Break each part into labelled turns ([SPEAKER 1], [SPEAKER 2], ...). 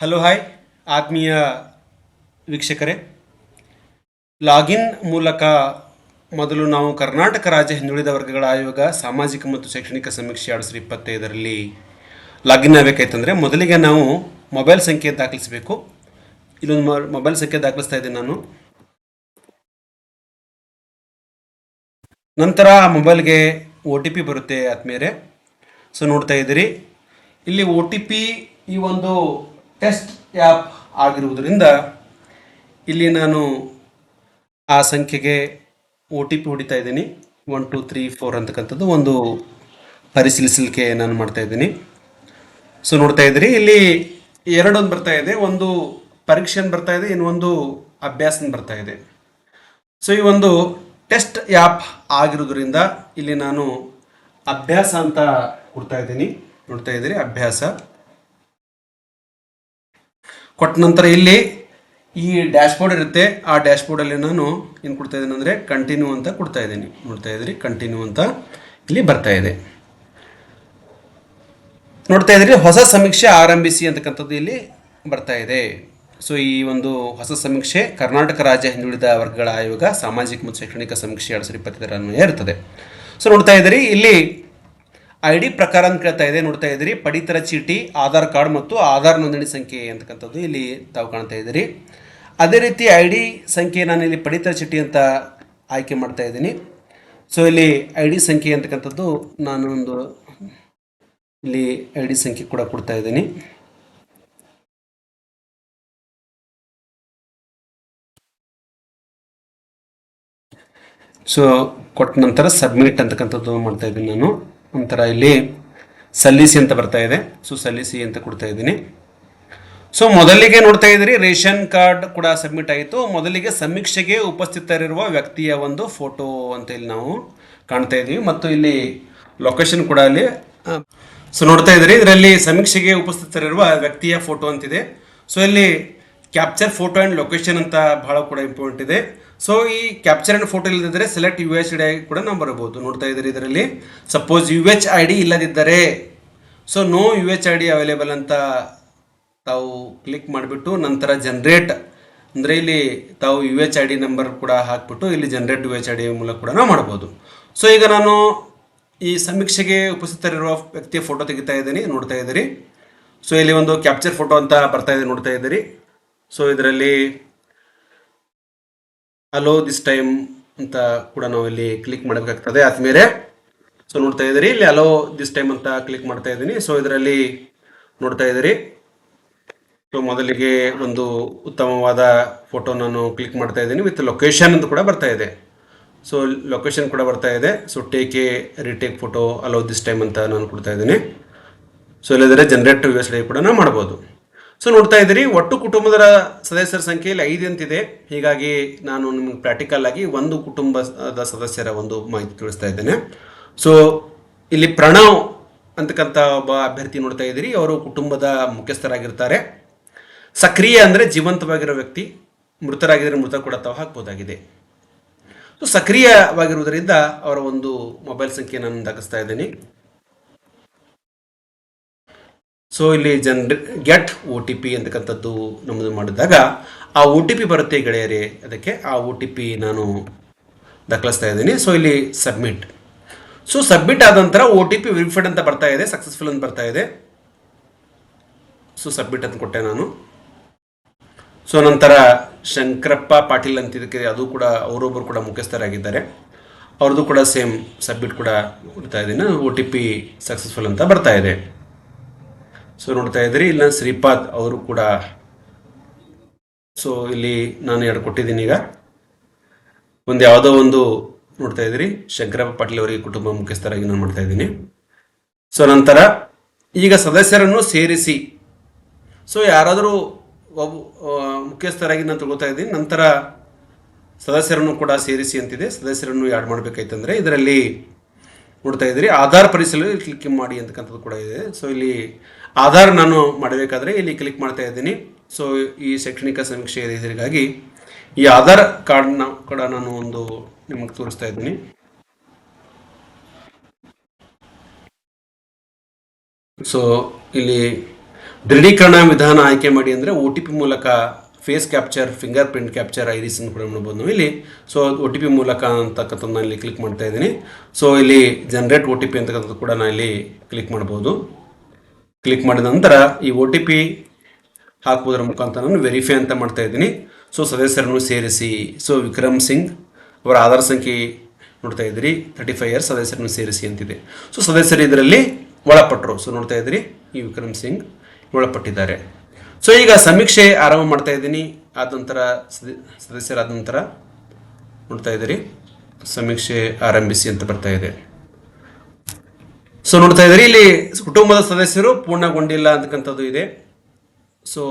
[SPEAKER 1] Hello hi ಆತ್ಮೀಯ ವೀಕ್ಷಕರೇ, login ಮೂಲಕ ಮೊದಲು ನಾವು ಕರ್ನಾಟಕ ರಾಜ್ಯ ಹಿಂದುಳಿದ ವರ್ಗಗಳ ಆಯೋಗ, ಸಾಮಾಜಿಕ ಮತ್ತು ಶೈಕ್ಷಣಿಕ ಸಮೀಕ್ಷೆ ಎರಡು ಸಾವಿರದ ಇಪ್ಪತ್ತೈದರಲ್ಲಿ ಲಾಗಿನ್ ಆಗಬೇಕಾಯ್ತಂದರೆ ಮೊದಲಿಗೆ ನಾವು ಮೊಬೈಲ್ ಸಂಖ್ಯೆ ದಾಖಲಿಸಬೇಕು. ಇಲ್ಲೊಂದು ಮೊಬೈಲ್ ಸಂಖ್ಯೆ ದಾಖಲಿಸ್ತಾ ಇದ್ದೀನಿ ನಾನು. ನಂತರ ಆ ಮೊಬೈಲ್ಗೆ ಒ ಟಿ ಪಿ ಬರುತ್ತೆ ಆತ್ಮೀಯರೇ. ಸೊ, ನೋಡ್ತಾ ಇದ್ದೀರಿ. ಇಲ್ಲಿ ಒ ಟಿ ಪಿ ಈ ಒಂದು ಟೆಸ್ಟ್ ಆ್ಯಪ್ ಆಗಿರುವುದರಿಂದ ಇಲ್ಲಿ ನಾನು ಆ ಸಂಖ್ಯೆಗೆ ಒ ಟಿ ಪಿ ಹೊಡಿತಾ ಇದ್ದೀನಿ. ಒನ್, ಟು, ತ್ರೀ, ಫೋರ್ ಅಂತಕ್ಕಂಥದ್ದು ಒಂದು ಪರಿಶೀಲಿಸಲಿಕ್ಕೆ ನಾನು ಮಾಡ್ತಾ ಇದ್ದೀನಿ. ಸೊ ನೋಡ್ತಾ ಇದ್ದೀರಿ, ಇಲ್ಲಿ ಎರಡೊಂದು ಬರ್ತಾ ಇದೆ. ಒಂದು ಪರೀಕ್ಷೆ ಬರ್ತಾ ಇದೆ, ಇನ್ನೊಂದು ಅಭ್ಯಾಸನ ಬರ್ತಾ ಇದೆ. ಸೊ ಈ ಒಂದು ಟೆಸ್ಟ್ ಆ್ಯಪ್ ಆಗಿರೋದ್ರಿಂದ ಇಲ್ಲಿ ನಾನು ಅಭ್ಯಾಸ ಅಂತ ಕೊಡ್ತಾ ಇದ್ದೀನಿ. ನೋಡ್ತಾ ಇದ್ದೀರಿ, ಅಭ್ಯಾಸ. ಕೊಟ್ಟ ನಂತರ ಇಲ್ಲಿ ಈ ಡ್ಯಾಶ್ಬೋರ್ಡ್ ಇರುತ್ತೆ. ಆ ಡ್ಯಾಶ್ಬೋರ್ಡಲ್ಲಿ ನಾನು ಏನು ಕೊಡ್ತಾ ಇದ್ದೀನಿ ಅಂದರೆ ಕಂಟಿನ್ಯೂ ಅಂತ ಕೊಡ್ತಾ ಇದ್ದೀನಿ. ನೋಡ್ತಾ ಇದ್ದೀರಿ ಕಂಟಿನ್ಯೂ ಅಂತ ಇಲ್ಲಿ ಬರ್ತಾ ಇದೆ. ನೋಡ್ತಾ ಇದ್ದೀರಿ ಹೊಸ ಸಮೀಕ್ಷೆ ಆರಂಭಿಸಿ ಅಂತಕ್ಕಂಥದ್ದು ಇಲ್ಲಿ ಬರ್ತಾ ಇದೆ. ಸೊ ಈ ಒಂದು ಹೊಸ ಸಮೀಕ್ಷೆ ಕರ್ನಾಟಕ ರಾಜ್ಯ ಹಿಂದುಳಿದ ವರ್ಗಗಳ ಆಯೋಗ ಸಾಮಾಜಿಕ ಮತ್ತು ಶೈಕ್ಷಣಿಕ ಸಮೀಕ್ಷೆ ಎರಡು ಸಾವಿರದ ಇಪ್ಪತ್ತೈದರ ಅನ್ವಯ ಇರ್ತದೆ. ಸೊ ನೋಡ್ತಾ ಇದ್ದೀರಿ ಇಲ್ಲಿ ಐ ಡಿ ಪ್ರಕಾರ ಅಂತ ಕೇಳ್ತಾ ಇದೆ, ನೋಡ್ತಾ ಇದ್ದೀರಿ. ಪಡಿತರ ಚೀಟಿ, ಆಧಾರ್ ಕಾರ್ಡ್ ಮತ್ತು ಆಧಾರ್ ನೋಂದಣಿ ಸಂಖ್ಯೆ ಅಂತಕ್ಕಂಥದ್ದು ಇಲ್ಲಿ ತಾವು ಕಾಣ್ತಾ ಇದ್ದೀರಿ. ಅದೇ ರೀತಿ ಐ ಡಿ ಸಂಖ್ಯೆ ನಾನು ಇಲ್ಲಿ ಪಡಿತರ ಚೀಟಿ ಅಂತ ಆಯ್ಕೆ ಮಾಡ್ತಾ ಇದ್ದೀನಿ. ಸೊ ಇಲ್ಲಿ ಐ ಡಿ ಸಂಖ್ಯೆ ಅಂತಕ್ಕಂಥದ್ದು ನಾನು ಒಂದು ಇಲ್ಲಿ ಐ ಡಿ ಸಂಖ್ಯೆ ಕೂಡ ಕೊಡ್ತಾ ಇದ್ದೀನಿ. ಸೊ ಕೊಟ್ಟ ನಂತರ ಸಬ್ಮಿಟ್ ಅಂತಕ್ಕಂಥದ್ದು ಮಾಡ್ತಾ ಇದ್ದೀನಿ ನಾನು. ನಂತರ ಇಲ್ಲಿ ಸಲ್ಲಿಸಿ ಅಂತ ಬರ್ತಾ ಇದೆ. ಸೊ ಸಲ್ಲಿಸಿ ಅಂತ ಕೊಡ್ತಾ ಇದ್ದೀನಿ. ಸೊ ಮೊದಲಿಗೆ ನೋಡ್ತಾ ಇದ್ದೀರಿ, ರೇಷನ್ ಕಾರ್ಡ್ ಕೂಡ ಸಬ್ಮಿಟ್ ಆಯಿತು. ಮೊದಲಿಗೆ ಸಮೀಕ್ಷೆಗೆ ಉಪಸ್ಥಿತರಿರುವ ವ್ಯಕ್ತಿಯ ಒಂದು ಫೋಟೋ ಅಂತ ಇಲ್ಲಿ ನಾವು ಕಾಣ್ತಾ ಇದ್ದೀವಿ. ಮತ್ತು ಇಲ್ಲಿ ಲೊಕೇಶನ್ ಕೂಡ ಅಲ್ಲಿ ಸೊ ನೋಡ್ತಾ ಇದ್ದೀರಿ, ಇದರಲ್ಲಿ ಸಮೀಕ್ಷೆಗೆ ಉಪಸ್ಥಿತರಿರುವ ವ್ಯಕ್ತಿಯ ಫೋಟೋ ಅಂತಿದೆ. ಸೊ ಇಲ್ಲಿ ಕ್ಯಾಪ್ಚರ್ ಫೋಟೋ ಆ್ಯಂಡ್ ಲೊಕೇಶನ್ ಅಂತ ಬಹಳ ಕೂಡ ಇಂಪಾರ್ಟೆಂಟ್ ಇದೆ. ಸೊ ಈ ಕ್ಯಾಪ್ಚರ್ ಆ್ಯಂಡ್ ಫೋಟೋ ಇಲ್ಲದಿದ್ದರೆ select U H D I ಕೂಡ ನಾವು ಬರಬಹುದು. ನೋಡ್ತಾ ಇದ್ದೀರಿ ಇದರಲ್ಲಿ. Suppose U H I D ಇಲ್ಲದಿದ್ದರೆ. So no U H I D available ಅಂತ ತಾವು ಕ್ಲಿಕ್ ಮಾಡಿಬಿಟ್ಟು ನಂತರ ಜನ್ರೇಟ್ ಅಂದರೆ ಇಲ್ಲಿ ತಾವು U H I D number ಕೂಡ ಹಾಕ್ಬಿಟ್ಟು ಇಲ್ಲಿ generate U H I D ಮೂಲಕ ಕೂಡ ನಾವು ಮಾಡ್ಬೋದು. ಸೊ ಈಗ ನಾನು ಈ ಸಮೀಕ್ಷೆಗೆ ಉಪಸ್ಥಿತರಿರುವ ವ್ಯಕ್ತಿಯ ಫೋಟೋ ತೆಗಿತಾ ಇದ್ದೀನಿ. ನೋಡ್ತಾ ಇದ್ದೀರಿ. ಸೊ ಇಲ್ಲಿ ಒಂದು ಕ್ಯಾಪ್ಚರ್ ಫೋಟೋ ಅಂತ ಬರ್ತಾ ಇದೆ. ನೋಡ್ತಾ ಇದ್ದೀರಿ. ಸೊ ಇದರಲ್ಲಿ ಅಲೋ ದಿಸ್ ಟೈಮ್ ಅಂತ ಕೂಡ ನಾವು ಇಲ್ಲಿ ಕ್ಲಿಕ್ ಮಾಡಬೇಕಾಗ್ತದೆ. ಆದ್ಮೇಲೆ ಸೊ ನೋಡ್ತಾ ಇದ್ದೀರಿ. ಇಲ್ಲಿ ಅಲೋ ದಿಸ್ ಟೈಮ್ ಅಂತ ಕ್ಲಿಕ್ ಮಾಡ್ತಾ ಇದ್ದೀನಿ. ಸೊ ಇದರಲ್ಲಿ ನೋಡ್ತಾ ಇದ್ದೀರಿ. ಸೊ ಮೊದಲಿಗೆ ಒಂದು ಉತ್ತಮವಾದ ಫೋಟೋ ನಾನು ಕ್ಲಿಕ್ ಮಾಡ್ತಾ ಇದ್ದೀನಿ ವಿತ್ ಲೊಕೇಶನ್ ಅಂತ ಕೂಡ ಬರ್ತಾ ಇದೆ. ಸೊ ಲೊಕೇಶನ್ ಕೂಡ ಬರ್ತಾ ಇದೆ. So take a retake photo allow this time ಅಂತ ನಾನು ಕೊಡ್ತಾ ಇದ್ದೀನಿ. ಸೊ ಇಲ್ಲದ್ರೆ ಜನರೇಟ್ ವ್ಯವಸ್ಥೆ ಕೂಡ ನಾವು ಮಾಡ್ಬೋದು. ಸೊ ನೋಡ್ತಾ ಇದ್ದೀರಿ, ಒಟ್ಟು ಕುಟುಂಬದ ಸದಸ್ಯರ ಸಂಖ್ಯೆಯಲ್ಲಿ ಐದು ಅಂತಿದೆ. ಹೀಗಾಗಿ ನಾನು ನಿಮಗೆ ಪ್ರಾಕ್ಟಿಕಲ್ ಆಗಿ ಒಂದು ಕುಟುಂಬದ ಸದಸ್ಯರ ಒಂದು ಮಾಹಿತಿ ತಿಳಿಸ್ತಾ ಇದ್ದೇನೆ. ಸೊ ಇಲ್ಲಿ ಪ್ರಣವ್ ಅಂತಕ್ಕಂಥ ಒಬ್ಬ ಅಭ್ಯರ್ಥಿ ನೋಡ್ತಾ ಇದ್ದೀರಿ. ಅವರು ಕುಟುಂಬದ ಮುಖ್ಯಸ್ಥರಾಗಿರ್ತಾರೆ. ಸಕ್ರಿಯ ಅಂದರೆ ಜೀವಂತವಾಗಿರೋ ವ್ಯಕ್ತಿ ಮೃತರಾಗಿದ್ದರೆ ಮೃತ ಕೂಡ ತಾವು ಹಾಕ್ಬೋದಾಗಿದೆ. ಸೊ ಸಕ್ರಿಯವಾಗಿರುವುದರಿಂದ ಅವರ ಒಂದು ಮೊಬೈಲ್ ಸಂಖ್ಯೆ ನಾನು ದಾಖಲಿಸ್ತಾ ಇದ್ದೀನಿ. ಸೊ ಇಲ್ಲಿ ಜನ್ರ ಗೆಟ್ ಒ ಟಿ ಪಿ ಅಂತಕ್ಕಂಥದ್ದು ನಮ್ಮದು ಮಾಡಿದಾಗ, ಆ ಒ ಟಿ ಪಿ ಬರುತ್ತೆ ಗೆಳೆಯರೇ, ಅದಕ್ಕೆ ಆ ಒ ಟಿ ಪಿ ನಾನು ದಾಖಲಿಸ್ತಾ ಇದ್ದೀನಿ. ಸೊ ಇಲ್ಲಿ ಸಬ್ಮಿಟ್ ಸೊ ಸಬ್ಮಿಟ್ ಆದ ನಂತರ ಒ ಟಿ ಪಿ ವೆರಿಫೈಡ್ ಅಂತ ಬರ್ತಾ ಇದೆ ಸಕ್ಸಸ್ಫುಲ್ ಅಂತ ಬರ್ತಾ ಇದೆ. ಸೊ ಸಬ್ಮಿಟ್ ಅಂತ ಕೊಟ್ಟೆ ನಾನು. ಸೊ ನಂತರ ಶಂಕರಪ್ಪ ಪಾಟೀಲ್ ಅಂತ ಇದಕ್ಕೆ ಅದು ಕೂಡ ಅವರೊಬ್ಬರು ಕೂಡ ಮುಖ್ಯಸ್ಥರಾಗಿದ್ದಾರೆ. ಅವ್ರದ್ದು ಕೂಡ ಸೇಮ್ ಸಬ್ಮಿಟ್ ಕೂಡ ಕೊಡ್ತಾ ಇದ್ದೀನಿ. ಒ ಟಿ ಪಿ ಸಕ್ಸಸ್ಫುಲ್ ಅಂತ ಬರ್ತಾ ಇದೆ. ಸೊ ನೋಡ್ತಾ ಇದ್ರಿ ಇಲ್ಲ ಶ್ರೀಪಾದ್ ಅವರು ಕೂಡ. ಸೊ ಇಲ್ಲಿ ನಾನು ಎರಡು ಕೊಟ್ಟಿದ್ದೀನಿ ಈಗ. ಒಂದು ಯಾವುದೋ ಒಂದು ನೋಡ್ತಾ ಇದ್ದೀರಿ, ಶಂಕರಪ್ಪ ಪಾಟೀಲ್ ಅವರಿಗೆ ಕುಟುಂಬ ಮುಖ್ಯಸ್ಥರಾಗಿ ನಾನು ಮಾಡ್ತಾ ಇದ್ದೀನಿ. ಸೊ ನಂತರ ಈಗ ಸದಸ್ಯರನ್ನು ಸೇರಿಸಿ. ಸೊ ಯಾರಾದರೂ ಒಬ್ಬ ಮುಖ್ಯಸ್ಥರಾಗಿ ನಾನು ತಗೋತಾ ಇದ್ದೀನಿ. ನಂತರ ಸದಸ್ಯರನ್ನು ಕೂಡ ಸೇರಿಸಿ ಅಂತಿದೆ. ಸದಸ್ಯರನ್ನು ಯಾಡ್ ಮಾಡಬೇಕಾಯ್ತಂದ್ರೆ, ಇದರಲ್ಲಿ ನೋಡ್ತಾ ಇದ್ದೀರಿ, ಆಧಾರ್ ಪರಿಶೀಲನೆ ಕ್ಲಿಕ್ ಮಾಡಿ ಅಂತಕ್ಕಂಥದ್ದು ಕೂಡ ಇದೆ. ಸೊ ಇಲ್ಲಿ ಆಧಾರ್ ನಾನು ಮಾಡಬೇಕಾದ್ರೆ ಇಲ್ಲಿ ಕ್ಲಿಕ್ ಮಾಡ್ತಾ ಇದ್ದೀನಿ. ಸೊ ಈ ಶೈಕ್ಷಣಿಕ ಸಮೀಕ್ಷೆ ಇದರಿಗಾಗಿ ಈ ಆಧಾರ್ ಕಾರ್ಡ್ನ ಕೂಡ ನಾನು ಒಂದು ನಿಮಗೆ ತೋರಿಸ್ತಾ ಇದ್ದೀನಿ. ಸೊ ಇಲ್ಲಿ ದೃಢೀಕರಣ ವಿಧಾನ ಆಯ್ಕೆ ಮಾಡಿ ಅಂದರೆ ಒ ಟಿ ಪಿ ಮೂಲಕ face capture fingerprint capture iris ಅನ್ನು ಕೂಡ ನೋಡ್ಬೋದು ನಾವು ಇಲ್ಲಿ. ಸೊ ಒ ಟಿ ಪಿ ಮೂಲಕ ಅಂತಕ್ಕಂಥದ್ದು ನಾನು ಇಲ್ಲಿ ಕ್ಲಿಕ್ ಮಾಡ್ತಾ ಇದ್ದೀನಿ. ಸೊ ಇಲ್ಲಿ ಜನ್ರೇಟ್ ಒ ಟಿ ಪಿ ಅಂತಕ್ಕಂಥದ್ದು ಕೂಡ ನಾನು ಇಲ್ಲಿ ಕ್ಲಿಕ್ ಮಾಡ್ಬೋದು. ಕ್ಲಿಕ್ ಮಾಡಿದ ನಂತರ ಈ ಒ ಟಿ ಪಿ ಹಾಕುವುದರ ಮುಖಾಂತರ ನಾನು ವೆರಿಫೈ ಅಂತ ಮಾಡ್ತಾ ಇದ್ದೀನಿ. ಸೊ ಸದಸ್ಯರನ್ನು ಸೇರಿಸಿ. ಸೊ ವಿಕ್ರಮ್ ಸಿಂಗ್ ಅವರ ಆಧಾರ್ ಸಂಖ್ಯೆ ನೋಡ್ತಾ ಇದ್ದೀರಿ. ತರ್ಟಿ ಫೈವ್ ಇಯರ್ಸ್ ಸದಸ್ಯರನ್ನು ಸೇರಿಸಿ ಅಂತಿದೆ. ಸೊ ಸದಸ್ಯರು ಇದರಲ್ಲಿ ಒಳಪಟ್ಟರು ಸೊ ನೋಡ್ತಾ ಇದ್ದೀರಿ, ಈ ವಿಕ್ರಮ್ ಸಿಂಗ್ ಒಳಪಟ್ಟಿದ್ದಾರೆ. ಸೊ ಈಗ ಸಮೀಕ್ಷೆ ಆರಂಭ ಮಾಡ್ತಾ ಇದ್ದೀನಿ. ಆದ ನಂತರ ಸದ- ಸದಸ್ಯರಾದ ನಂತರ ನೋಡ್ತಾ ಇದ್ದೀರಿ, ಸಮೀಕ್ಷೆ ಆರಂಭಿಸಿ ಅಂತ ಬರ್ತಾ ಇದೆ. ಸೊ ನೋಡ್ತಾ ಇದ್ದೀರಿ. ಇಲ್ಲಿ ಕುಟುಂಬದ ಸದಸ್ಯರು ಪೂರ್ಣಗೊಂಡಿಲ್ಲ ಅಂತಕ್ಕಂಥದ್ದು ಇದೆ. ಸೊ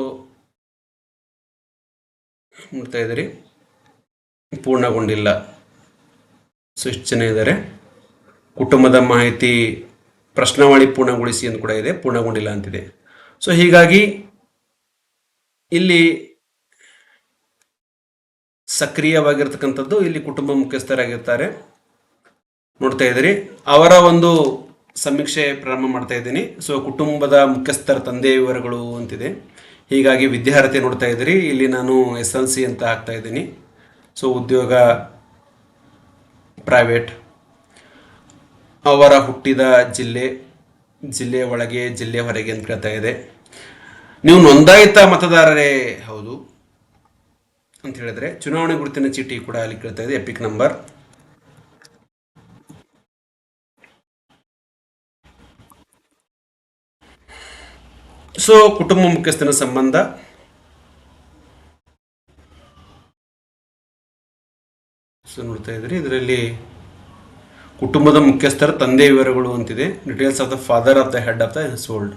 [SPEAKER 1] ನೋಡ್ತಾ ಇದ್ದೀರಿ. ಪೂರ್ಣಗೊಂಡಿಲ್ಲ. ಸೊ ಇಷ್ಟು ಜನ ಇದ್ದಾರೆ. ಕುಟುಂಬದ ಮಾಹಿತಿ, ಪ್ರಶ್ನಾವಳಿ ಪೂರ್ಣಗೊಳಿಸಿ ಅಂತ ಕೂಡ ಇದೆ. ಪೂರ್ಣಗೊಂಡಿಲ್ಲ ಅಂತಿದೆ. ಸೊ ಹೀಗಾಗಿ ಇಲ್ಲಿ ಸಕ್ರಿಯವಾಗಿರ್ತಕ್ಕಂಥದ್ದು ಇಲ್ಲಿ ಕುಟುಂಬ ಮುಖ್ಯಸ್ಥರಾಗಿರ್ತಾರೆ. ನೋಡ್ತಾ ಇದ್ದೀರಿ. ಅವರ ಒಂದು ಸಮೀಕ್ಷೆ ಪ್ರಾರಂಭ ಮಾಡ್ತಾ ಇದ್ದೀನಿ. ಸೊ ಕುಟುಂಬದ ಮುಖ್ಯಸ್ಥರ ತಂದೆ ವಿವರಗಳು ಅಂತಿದೆ. ಹೀಗಾಗಿ ವಿದ್ಯಾರ್ಥಿ ನೋಡ್ತಾ ಇದ್ದೀರಿ. ಇಲ್ಲಿ ನಾನು ಎಸ್ ಎಲ್ ಸಿ ಅಂತ ಹಾಕ್ತಾ ಇದ್ದೀನಿ. ಸೊ ಉದ್ಯೋಗ ಪ್ರೈವೇಟ್ ಅವರ ಹುಟ್ಟಿದ ಜಿಲ್ಲೆ ಜಿಲ್ಲೆಯ ಒಳಗೆ, ಜಿಲ್ಲೆ ಹೊರಗೆ ಅಂತ ಕೇಳ್ತಾ ಇದೆ. ನೀವು ನೋಂದಾಯಿತ ಮತದಾರರೇ ಹೌದು ಅಂತ ಹೇಳಿದ್ರೆ, ಚುನಾವಣೆ ಗುರುತಿನ ಚೀಟಿ ಕೂಡ ಅಲ್ಲಿ ಕೇಳ್ತಾ ಇದೆ, ಎಪಿಕ್ ನಂಬರ್. ಸೊ, ಕುಟುಂಬ ಮುಖ್ಯಸ್ಥನ ಸಂಬಂಧ. ಸೊ, ನೋಡ್ತಾ ಇದ್ರಿ, ಇದರಲ್ಲಿ ಕುಟುಂಬದ ಮುಖ್ಯಸ್ಥರ ತಂದೆ ವಿವರಗಳು ಅಂತಿದೆ. Details of the father of the head of the household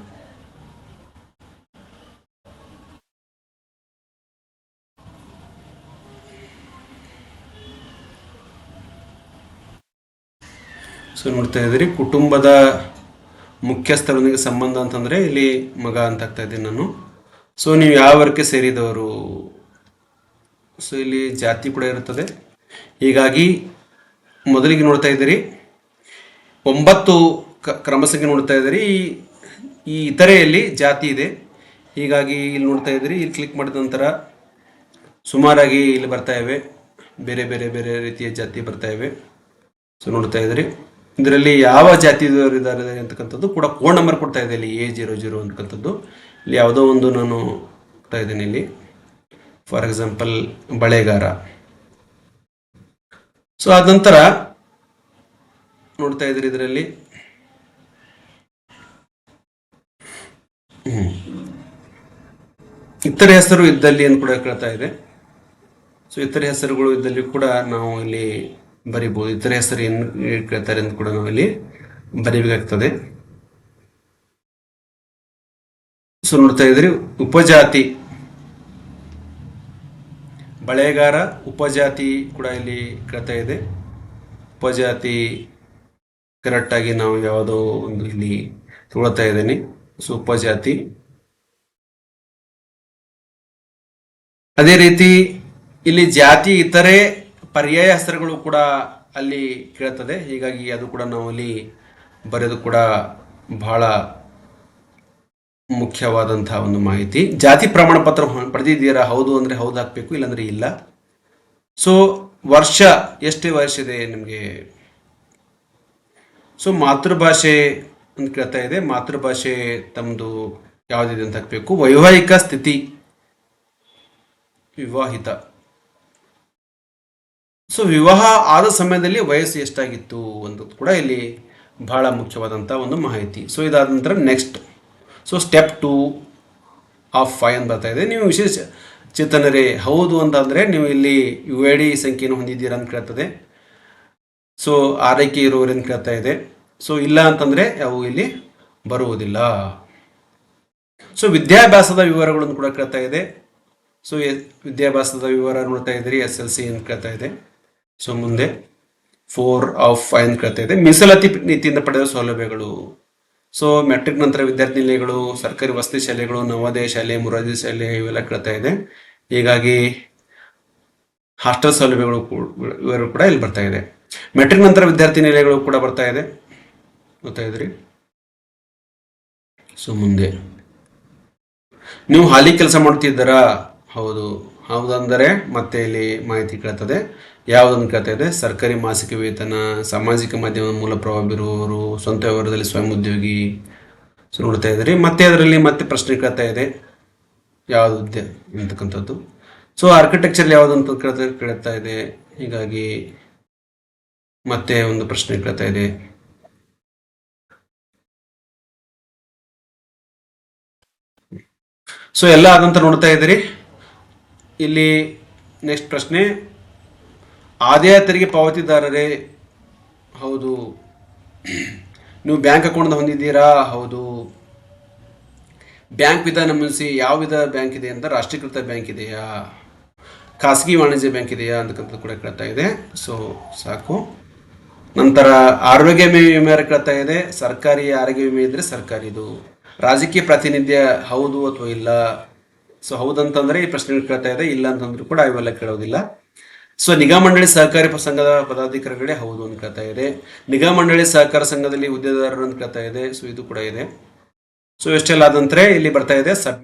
[SPEAKER 1] so, ನೋಡ್ತಾ ಇದ್ರಿ, ಕುಟುಂಬದ ಮುಖ್ಯಸ್ಥರೊಂದಿಗೆ ಸಂಬಂಧ ಅಂತಂದರೆ ಇಲ್ಲಿ ಮಗ ಅಂತ ಆಗ್ತಾ ಇದ್ದೀನಿ ನಾನು. ಸೊ ನೀವು ಯಾವ ವರ್ಗಕ್ಕೆ ಸೇರಿದವರು? ಸೊ ಇಲ್ಲಿ ಜಾತಿ ಕೂಡ ಇರುತ್ತದೆ. ಹೀಗಾಗಿ ಮೊದಲಿಗೆ ನೋಡ್ತಾ ಇದ್ದೀರಿ. ಒಂಬತ್ತು ಕ್ರಮ ನೋಡ್ತಾ ಇದ್ದೀರಿ. ಈ ಇತರೆಯಲ್ಲಿ ಜಾತಿ ಇದೆ. ಹೀಗಾಗಿ ಇಲ್ಲಿ ನೋಡ್ತಾ ಇದ್ದೀರಿ. ಇಲ್ಲಿ ಕ್ಲಿಕ್ ಮಾಡಿದ ನಂತರ ಸುಮಾರಾಗಿ ಇಲ್ಲಿ ಬರ್ತಾ ಇವೆ. ಬೇರೆ ಬೇರೆ ಬೇರೆ ರೀತಿಯ ಜಾತಿ ಬರ್ತಾ ಇವೆ. ಸೊ ನೋಡ್ತಾ ಇದ್ರಿ ಇದರಲ್ಲಿ ಯಾವ ಜಾತಿದವರು ಇದ್ದಾರೆ ಅಂತಕ್ಕಂಥದ್ದು ಕೂಡ ಕೋಡ್ ನಂಬರ್ ಕೊಡ್ತಾ ಇದೆ ಇಲ್ಲಿ ಎ ಜೀರೋ ಜೀರೋ ಅಂತಕ್ಕಂಥದ್ದು. ಇಲ್ಲಿ ಯಾವುದೋ ಒಂದು ನಾನು ಕೊಡ್ತಾ ಇದ್ದೀನಿ ಇಲ್ಲಿ. For example Balegara. ಸೊ ಆದ ನಂತರ ನೋಡ್ತಾ ಇದ್ರಿ ಇದರಲ್ಲಿ. ಇತರೆ ಹೆಸರು ಇದ್ದಲ್ಲಿ ಅಂತ ಕೂಡ ಕೇಳ್ತಾ ಇದೆ. ಸೊ ಇತರೆ ಹೆಸರುಗಳು ಇದ್ದಲ್ಲಿ ಕೂಡ ನಾವು ಇಲ್ಲಿ ಬರಿಬೋದು ಇತರ ಹೆಸರು ಏನು ಕೇಳ್ತಾರೆ ಅಂತ ಕೂಡ ನಾವು ಇಲ್ಲಿ ಬರೀಬೇಕಾಗ್ತದೆ. ಸೊ ನೋಡ್ತಾ ಇದ್ರಿ, ಉಪಜಾತಿ. ಬಳೆಗಾರ ಉಪಜಾತಿ ಕೂಡ ಇಲ್ಲಿ ಕೇಳ್ತಾ ಇದೆ. ಉಪಜಾತಿ ಕರೆಕ್ಟಾಗಿ ನಾವು ಯಾವುದೋ ಒಂದು ಇಲ್ಲಿ ತೊಗೊಳ್ತಾ ಇದ್ದೀನಿ. ಸೊ ಉಪಜಾತಿ. ಅದೇ ರೀತಿ ಇಲ್ಲಿ ಜಾತಿ ಇತರೆ ಪರ್ಯಾಯ ಹೆಸರುಗಳು ಕೂಡ ಅಲ್ಲಿ ಕೇಳ್ತದೆ. ಹೀಗಾಗಿ ಅದು ಕೂಡ ನಾವು ಅಲ್ಲಿ ಬರೆದು ಕೂಡ ಬಹಳ ಮುಖ್ಯವಾದಂತಹ ಒಂದು ಮಾಹಿತಿ. ಜಾತಿ ಪ್ರಮಾಣ ಪತ್ರ ಪಡೆದಿದ್ದೀರಾ? ಹೌದು ಅಂದ್ರೆ ಹೌದು ಹಾಕ್ಬೇಕು, ಇಲ್ಲಾಂದ್ರೆ ಇಲ್ಲ. ಸೊ ವರ್ಷ, ಎಷ್ಟು ವರ್ಷ ಇದೆ ನಿಮಗೆ? ಸೊ ಮಾತೃಭಾಷೆ ಅಂತ ಕೇಳ್ತಾ ಇದೆ. ಮಾತೃಭಾಷೆ ತಮ್ಮದು ಯಾವುದಿದೆ ಅಂತ ಹಾಕಬೇಕು. ವೈವಾಹಿಕ ಸ್ಥಿತಿ. ವಿವಾಹಿತ. ಸೊ ವಿವಾಹ ಆದ ಸಮಯದಲ್ಲಿ ವಯಸ್ಸು ಎಷ್ಟಾಗಿತ್ತು ಅಂತ ಕೂಡ ಇಲ್ಲಿ ಬಹಳ ಮುಖ್ಯವಾದಂಥ ಒಂದು ಮಾಹಿತಿ. ಸೊ ಇದಾದ ನಂತರ next so step two of five ಅಂತ ಬರ್ತಾ ಇದೆ. ನೀವು ವಿಶೇಷ ಚೇತನರೇ, ಹೌದು ಅಂತಂದರೆ ನೀವು ಇಲ್ಲಿ ಯು ಐ ಡಿ ಸಂಖ್ಯೆಯನ್ನು ಹೊಂದಿದ್ದೀರಾ ಅಂತ ಕೇಳ್ತದೆ. ಸೊ ಆರೈಕೆ ಇರುವವರೆಂದು ಕೇಳ್ತಾ ಇದೆ. ಸೊ ಇಲ್ಲ ಅಂತಂದರೆ ಅವು ಇಲ್ಲಿ ಬರುವುದಿಲ್ಲ. ಸೊ ವಿದ್ಯಾಭ್ಯಾಸದ ವಿವರಗಳನ್ನು ಕೂಡ ಕೇಳ್ತಾ ಇದೆ. ಸೊ ವಿದ್ಯಾಭ್ಯಾಸದ ವಿವರ ನೋಡ್ತಾ ಇದ್ದೀರಿ, ಎಸ್ ಎಲ್ ಸಿ ಅಂತ ಕೇಳ್ತಾ ಇದೆ. ಸೊ ಮುಂದೆ ಫೋರ್ ಆಫ್ ಅಂತ ಕೇಳ್ತಾ ಇದೆ. ಮೀಸಲಾತಿ ನೀತಿಯಿಂದ ಪಡೆದ ಸೌಲಭ್ಯಗಳು. ಸೊ ಮೆಟ್ರಿಕ್ ನಂತರ ವಿದ್ಯಾರ್ಥಿ ನಿಲಯಗಳು, ಸರ್ಕಾರಿ ವಸತಿ ಶಾಲೆಗಳು, ನವೋದಯ ಶಾಲೆ, ಮುರಾರ್ಜಿ ಶಾಲೆ ಇವೆಲ್ಲ ಕೇಳ್ತಾ ಇದೆ. ಹೀಗಾಗಿ ಹಾಸ್ಟೆಲ್ ಸೌಲಭ್ಯಗಳು ಇವರು ಕೂಡ ಇಲ್ಲಿ ಬರ್ತಾ ಇದೆ. ಮೆಟ್ರಿಕ್ ನಂತರ ವಿದ್ಯಾರ್ಥಿ ನಿಲಯಗಳು ಕೂಡ ಬರ್ತಾ ಇದೆ. ಗೊತ್ತಾ ಇದ್ರಿ? ಸೊ ಮುಂದೆ. ನೀವು ಹಾಲಿ ಕೆಲಸ ಮಾಡ್ತಿದ್ದೀರಾ ಹೌದು. ಹೌದಂದರೆ ಮತ್ತೆ ಇಲ್ಲಿ ಮಾಹಿತಿ ಕೇಳ್ತದೆ. ಯಾವುದನ್ನು ಕೇಳ್ತಾ ಇದೆ ಸರ್ಕಾರಿ ಮಾಸಿಕ ವೇತನ, ಸಾಮಾಜಿಕ ಮಾಧ್ಯಮದ ಮೂಲ ಪ್ರಭಾವ ಬೀರುವವರು ಸ್ವಂತ ವ್ಯವಹಾರದಲ್ಲಿ ಸ್ವಯಂ ಉದ್ಯೋಗಿ. ಸೊ ನೋಡ್ತಾ ಇದ್ದಾರೆ. ಮತ್ತೆ ಅದರಲ್ಲಿ ಮತ್ತೆ ಪ್ರಶ್ನೆ ಕೇಳ್ತಾ ಇದೆ. ಯಾವುದು ಅಂತಕ್ಕಂಥದ್ದು ಸೊ ಆರ್ಕಿಟೆಕ್ಚರ್ ಯಾವುದು ಅಂತ ಕೇಳ್ತಾ ಕೇಳ್ತಾ ಇದೆ. ಹೀಗಾಗಿ ಮತ್ತೆ ಒಂದು ಪ್ರಶ್ನೆ ಕೇಳ್ತಾ ಇದೆ. ಸೊ ಎಲ್ಲ ಅದಂತ ನೋಡ್ತಾ ಇದ್ದೀರಿ. ಇಲ್ಲಿ ನೆಕ್ಸ್ಟ್ ಪ್ರಶ್ನೆ. ಆದಾಯ ತೆರಿಗೆ ಪಾವತಿದಾರರೇ, ಹೌದು. ನೀವು ಬ್ಯಾಂಕ್ ಅಕೌಂಟ್ ಹೊಂದಿದ್ದೀರಾ? ಹೌದು. ಬ್ಯಾಂಕ್ ವಿಧಾನ ನಮೂನಿಸಿ ಯಾವ ವಿಧ ಬ್ಯಾಂಕ್ ಇದೆ ಅಂತ ರಾಷ್ಟ್ರೀಕೃತ ಬ್ಯಾಂಕ್ ಇದೆಯಾ? ಖಾಸಗಿ ವಾಣಿಜ್ಯ ಬ್ಯಾಂಕ್ ಇದೆಯಾ ಅಂತಕ್ಕಂಥದ್ದು ಕೂಡ ಕೇಳ್ತಾ ಇದೆ. ಸೊ ಸಾಕು. ನಂತರ ಆರೋಗ್ಯ ವಿಮೆ ವಿಮೆ ಕೇಳ್ತಾ ಇದೆ? ಸರ್ಕಾರಿ ಆರೋಗ್ಯ ವಿಮೆ ಇದ್ರೆ ಸರ್ಕಾರಿದು. ರಾಜಕೀಯ ಪ್ರಾತಿನಿಧ್ಯ ಹೌದು ಅಥವಾ ಇಲ್ಲ? ಸೊ ಹೌದಂತಂದ್ರೆ ಈ ಪ್ರಶ್ನೆ ಕೇಳ್ತಾ ಇದೆ. ಇಲ್ಲ ಅಂತಂದ್ರೂ ಕೂಡ ಇವೆಲ್ಲ ಕೇಳೋದಿಲ್ಲ. ಸೊ ನಿಗಾ ಮಂಡಳಿ ಸಹಕಾರಿ ಸಂಘದ ಪದಾಧಿಕಾರಿಗಳೇ ಹೌದು ಅಂತ ಕೇಳ್ತಾ ಇದೆ. ನಿಗಾ ಮಂಡಳಿ ಸಹಕಾರ ಸಂಘದಲ್ಲಿ ಹುದ್ದೆದಾರರು ಅಂತ ಕೇಳ್ತಾ ಇದೆ. ಸೊ ಇದು ಕೂಡ ಇದೆ. ಸೊ ಇಷ್ಟೆಲ್ಲ ಆದಂತರ ಇಲ್ಲಿ ಬರ್ತಾ ಇದೆ. ಸಬ್